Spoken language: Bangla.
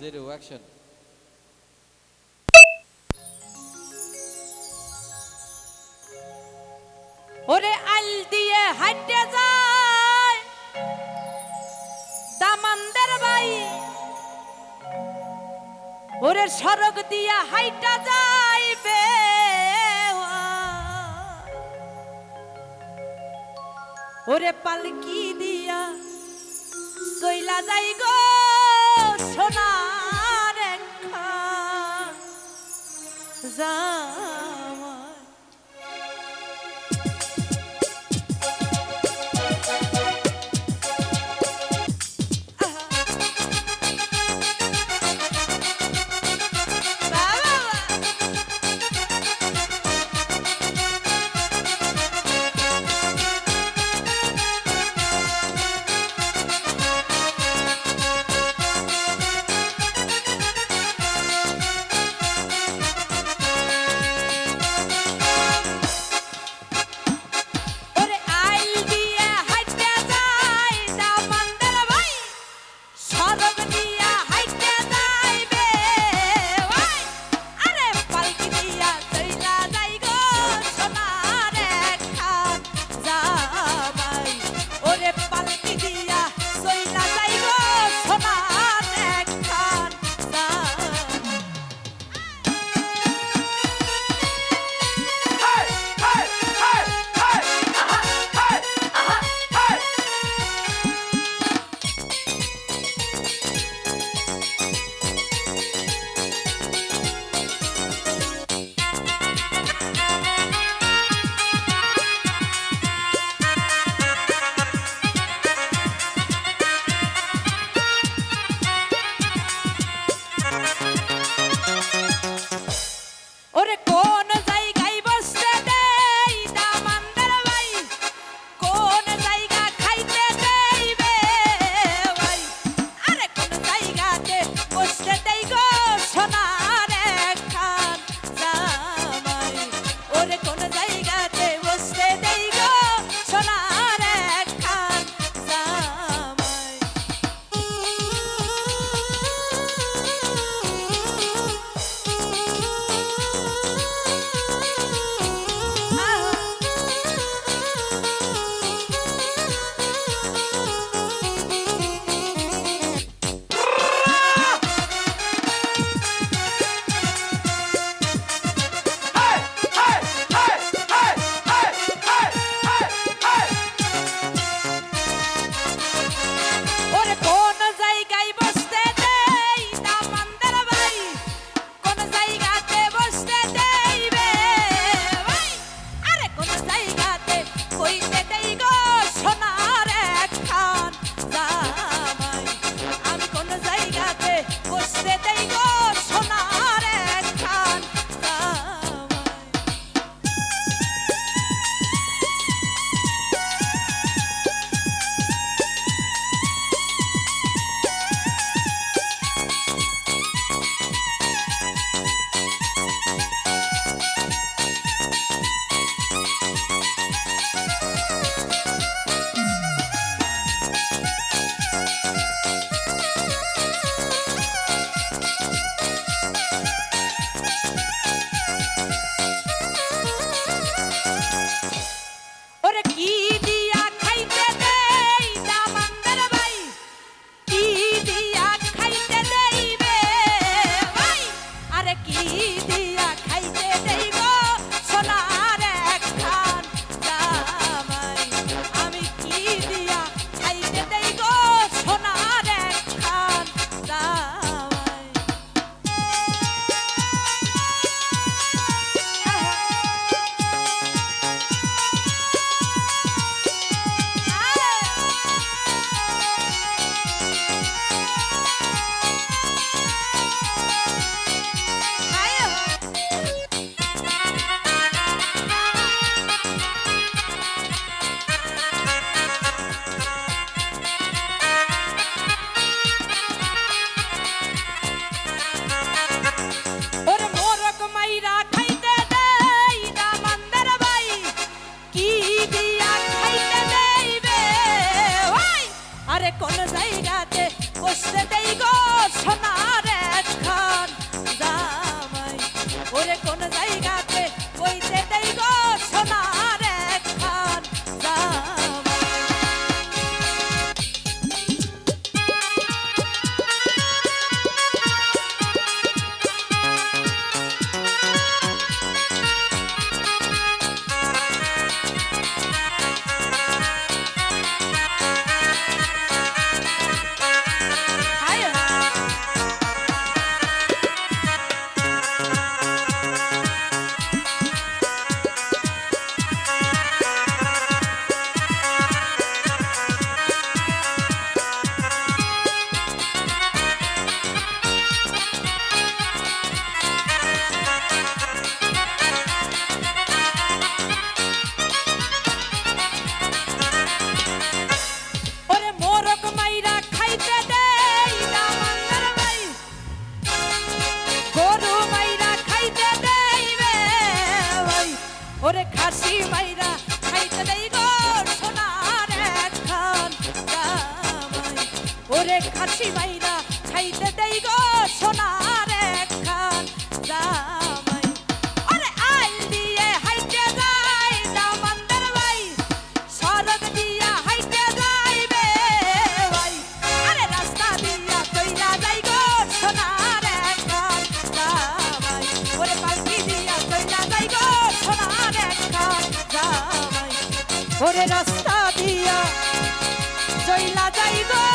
জিরো অ্যাকশন ওরে আল দিয়ে হাইটে যায়। দামানদের বাই ওরে সড়ক দিয়া হাইটা যাইবে ওরে পালকি দিয়া সইলা যাই গো as I রাতে বসতে দেই গো সোনা। খাসি মাইরা খাইতে দেই গো সোনার একখান ওরে খাসি মাইরা খাইতে দেই গো ওরে রাস্তা দিয়া জইলা যাইবা